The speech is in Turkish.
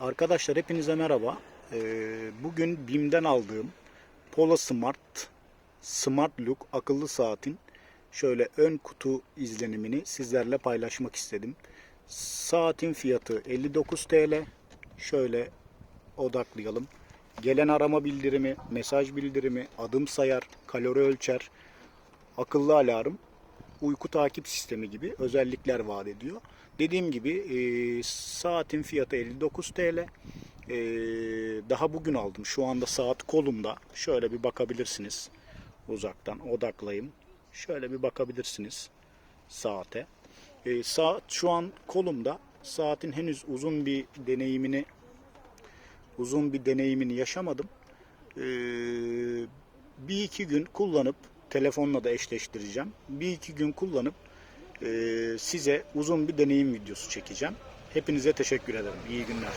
Arkadaşlar hepinize merhaba. Ee, bugün BİM'den aldığım Pola Smart Smart Look akıllı saatin şöyle ön kutu izlenimini sizlerle paylaşmak istedim. Saatin fiyatı 59 TL. Şöyle odaklayalım. Gelen arama bildirimi, mesaj bildirimi, adım sayar, kalori ölçer, akıllı alarm, uyku takip sistemi gibi özellikler vaat ediyor. Dediğim gibi e, saatin fiyatı 59 TL. E, daha bugün aldım. Şu anda saat kolumda. Şöyle bir bakabilirsiniz. Uzaktan odaklayayım. Şöyle bir bakabilirsiniz saate. E, saat şu an kolumda. Saatin henüz uzun bir deneyimini uzun bir deneyimini yaşamadım. Ee, bir iki gün kullanıp telefonla da eşleştireceğim. Bir iki gün kullanıp e, size uzun bir deneyim videosu çekeceğim. Hepinize teşekkür ederim. İyi günler.